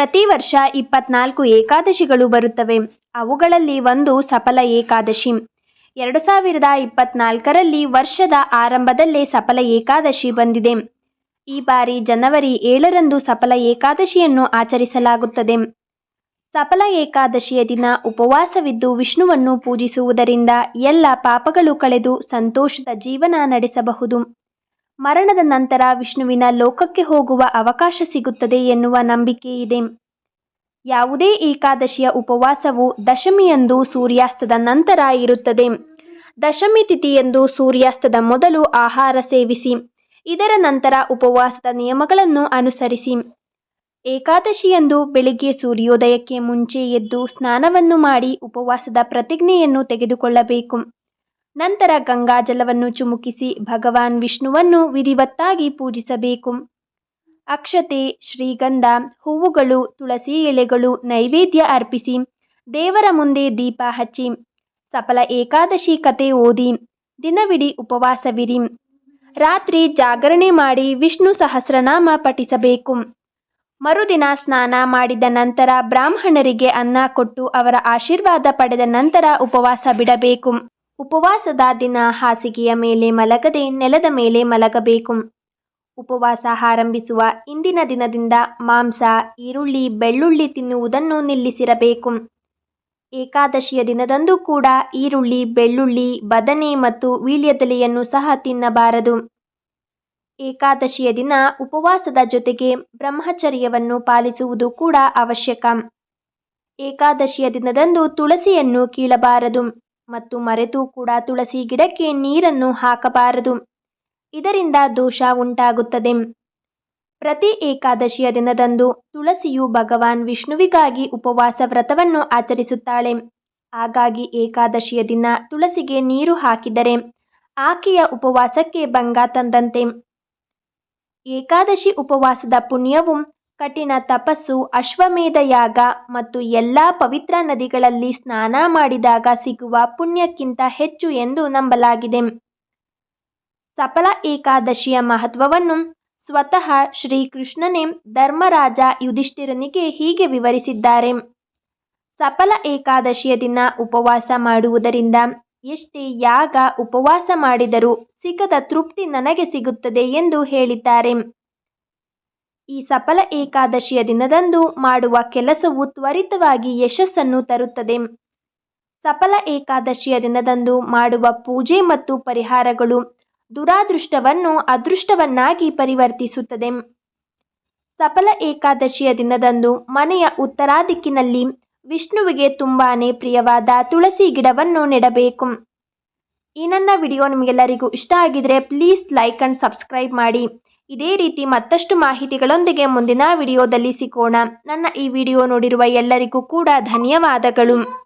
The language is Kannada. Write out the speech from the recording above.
ಪ್ರತಿ ವರ್ಷ ಇಪ್ಪತ್ನಾಲ್ಕು ಏಕಾದಶಿಗಳು ಬರುತ್ತವೆ. ಅವುಗಳಲ್ಲಿ ಒಂದು ಸಫಲ ಏಕಾದಶಿ. ಎರಡು ಸಾವಿರದ ಇಪ್ಪತ್ನಾಲ್ಕರಲ್ಲಿ ವರ್ಷದ ಆರಂಭದಲ್ಲೇ ಸಫಲ ಏಕಾದಶಿ ಬಂದಿದೆ. ಈ ಬಾರಿ ಜನವರಿ ಏಳರಂದು ಸಫಲ ಏಕಾದಶಿಯನ್ನು ಆಚರಿಸಲಾಗುತ್ತದೆ. ಸಫಲ ಏಕಾದಶಿಯ ದಿನ ಉಪವಾಸವಿದ್ದು ವಿಷ್ಣುವನ್ನು ಪೂಜಿಸುವುದರಿಂದ ಎಲ್ಲ ಪಾಪಗಳು ಕಳೆದು ಸಂತೋಷದ ಜೀವನ ನಡೆಸಬಹುದು. ಮರಣದ ನಂತರ ವಿಷ್ಣುವಿನ ಲೋಕಕ್ಕೆ ಹೋಗುವ ಅವಕಾಶ ಸಿಗುತ್ತದೆ ಎನ್ನುವ ನಂಬಿಕೆ ಇದೆ ಯಾವುದೇ ಏಕಾದಶಿಯ ಉಪವಾಸವು ದಶಮಿಯಂದು ಸೂರ್ಯಾಸ್ತದ ನಂತರ ಇರುತ್ತದೆ. ದಶಮಿ ತಿಥಿಯಂದು ಸೂರ್ಯಾಸ್ತದ ಮೊದಲು ಆಹಾರ ಸೇವಿಸಿ, ಇದರ ನಂತರ ಉಪವಾಸದ ನಿಯಮಗಳನ್ನು ಅನುಸರಿಸಿ. ಏಕಾದಶಿಯಂದು ಬೆಳಿಗ್ಗೆ ಸೂರ್ಯೋದಯಕ್ಕೆ ಮುಂಚೆ ಎದ್ದು ಸ್ನಾನವನ್ನು ಮಾಡಿ ಉಪವಾಸದ ಪ್ರತಿಜ್ಞೆಯನ್ನು ತೆಗೆದುಕೊಳ್ಳಬೇಕು. ನಂತರ ಗಂಗಾಜಲವನ್ನು ಚುಮುಕಿಸಿ ಭಗವಾನ್ ವಿಷ್ಣುವನ್ನು ವಿಧಿವತ್ತಾಗಿ ಪೂಜಿಸಬೇಕು. ಅಕ್ಷತೆ, ಶ್ರೀಗಂಧ, ಹೂವುಗಳು, ತುಳಸಿ ಎಲೆಗಳು ನೈವೇದ್ಯ ಅರ್ಪಿಸಿ, ದೇವರ ಮುಂದೆ ದೀಪ ಹಚ್ಚಿ, ಸಫಲ ಏಕಾದಶಿ ಕತೆ ಓದಿ, ದಿನವಿಡೀ ಉಪವಾಸವಿರಿ. ರಾತ್ರಿ ಜಾಗರಣೆ ಮಾಡಿ ವಿಷ್ಣು ಸಹಸ್ರನಾಮ ಪಠಿಸಬೇಕು. ಮರುದಿನ ಸ್ನಾನ ಮಾಡಿದ ನಂತರ ಬ್ರಾಹ್ಮಣರಿಗೆ ಅನ್ನ ಕೊಟ್ಟು ಅವರ ಆಶೀರ್ವಾದ ಪಡೆದ ನಂತರ ಉಪವಾಸ ಬಿಡಬೇಕು. ಉಪವಾಸದ ದಿನ ಹಾಸಿಗೆಯ ಮೇಲೆ ಮಲಗದೆ ನೆಲದ ಮೇಲೆ ಮಲಗಬೇಕು. ಉಪವಾಸ ಆರಂಭಿಸುವ ಇಂದಿನ ದಿನದಿಂದ ಮಾಂಸ, ಈರುಳ್ಳಿ, ಬೆಳ್ಳುಳ್ಳಿ ತಿನ್ನುವುದನ್ನು ನಿಲ್ಲಿಸಿರಬೇಕು. ಏಕಾದಶಿಯ ದಿನದಂದು ಕೂಡ ಈರುಳ್ಳಿ, ಬೆಳ್ಳುಳ್ಳಿ, ಬದನೆ ಮತ್ತು ವೀಳ್ಯದೆಲೆಯನ್ನು ಸಹ ತಿನ್ನಬಾರದು. ಏಕಾದಶಿಯ ದಿನ ಉಪವಾಸದ ಜೊತೆಗೆ ಬ್ರಹ್ಮಚರ್ಯವನ್ನು ಪಾಲಿಸುವುದು ಕೂಡ ಅವಶ್ಯಕ. ಏಕಾದಶಿಯ ದಿನದಂದು ತುಳಸಿಯನ್ನು ಕೀಳಬಾರದು. ಮತ್ತು ಮರೆತು ಕೂಡ ತುಳಸಿ ಗಿಡಕ್ಕೆ ನೀರನ್ನು ಹಾಕಬಾರದು. ಇದರಿಂದ ದೋಷ ಉಂಟಾಗುತ್ತದೆ. ಪ್ರತಿ ಏಕಾದಶಿಯ ದಿನದಂದು ತುಳಸಿಯು ಭಗವಾನ್ ವಿಷ್ಣುವಿಗಾಗಿ ಉಪವಾಸ ವ್ರತವನ್ನು ಆಚರಿಸುತ್ತಾಳೆ. ಹಾಗಾಗಿ ಏಕಾದಶಿಯ ದಿನ ತುಳಸಿಗೆ ನೀರು ಹಾಕಿದರೆ ಆಕೆಯ ಉಪವಾಸಕ್ಕೆ ಭಂಗ ತಂದಂತೆ. ಏಕಾದಶಿ ಉಪವಾಸದ ಪುಣ್ಯವು ಕಠಿಣ ತಪಸ್ಸು, ಅಶ್ವಮೇಧ ಯಾಗ ಮತ್ತು ಎಲ್ಲ ಪವಿತ್ರ ನದಿಗಳಲ್ಲಿ ಸ್ನಾನ ಮಾಡಿದಾಗ ಸಿಗುವ ಪುಣ್ಯಕ್ಕಿಂತ ಹೆಚ್ಚು ಎಂದು ನಂಬಲಾಗಿದೆ. ಸಫಲ ಏಕಾದಶಿಯ ಮಹತ್ವವನ್ನು ಸ್ವತಃ ಶ್ರೀಕೃಷ್ಣನೇ ಧರ್ಮರಾಜ ಯುಧಿಷ್ಠಿರನಿಗೆ ಹೀಗೆ ವಿವರಿಸಿದ್ದಾರೆ. ಸಫಲ ಏಕಾದಶಿಯ ದಿನ ಉಪವಾಸ ಮಾಡುವುದರಿಂದ ಎಷ್ಟೇ ಯಾಗ ಉಪವಾಸ ಮಾಡಿದರೂ ಸಿಗದ ತೃಪ್ತಿ ನನಗೆ ಸಿಗುತ್ತದೆ ಎಂದು ಹೇಳಿದ್ದಾರೆ. ಈ ಸಫಲ ಏಕಾದಶಿಯ ದಿನದಂದು ಮಾಡುವ ಕೆಲಸವು ತ್ವರಿತವಾಗಿ ಯಶಸ್ಸನ್ನು ತರುತ್ತದೆ. ಸಫಲ ಏಕಾದಶಿಯ ದಿನದಂದು ಮಾಡುವ ಪೂಜೆ ಮತ್ತು ಪರಿಹಾರಗಳು ದುರಾದೃಷ್ಟವನ್ನು ಅದೃಷ್ಟವನ್ನಾಗಿ ಪರಿವರ್ತಿಸುತ್ತದೆ. ಸಫಲ ಏಕಾದಶಿಯ ದಿನದಂದು ಮನೆಯ ಉತ್ತರ ದಿಕ್ಕಿನಲ್ಲಿ ವಿಷ್ಣುವಿಗೆ ತುಂಬಾನೇ ಪ್ರಿಯವಾದ ತುಳಸಿ ಗಿಡವನ್ನು ನೆಡಬೇಕು. ಈ ನನ್ನ ವಿಡಿಯೋ ನಿಮಗೆಲ್ಲರಿಗೂ ಇಷ್ಟ ಆಗಿದ್ರೆ ಪ್ಲೀಸ್ ಲೈಕ್ ಅಂಡ್ ಸಬ್ಸ್ಕ್ರೈಬ್ ಮಾಡಿ. ಇದೇ ರೀತಿ ಮತ್ತಷ್ಟು ಮಾಹಿತಿಗಳೊಂದಿಗೆ ಮುಂದಿನ ವಿಡಿಯೋದಲ್ಲಿ ಸಿಗೋಣ. ನನ್ನ ಈ ವಿಡಿಯೋ ನೋಡಿರುವ ಎಲ್ಲರಿಗೂ ಕೂಡ ಧನ್ಯವಾದಗಳು.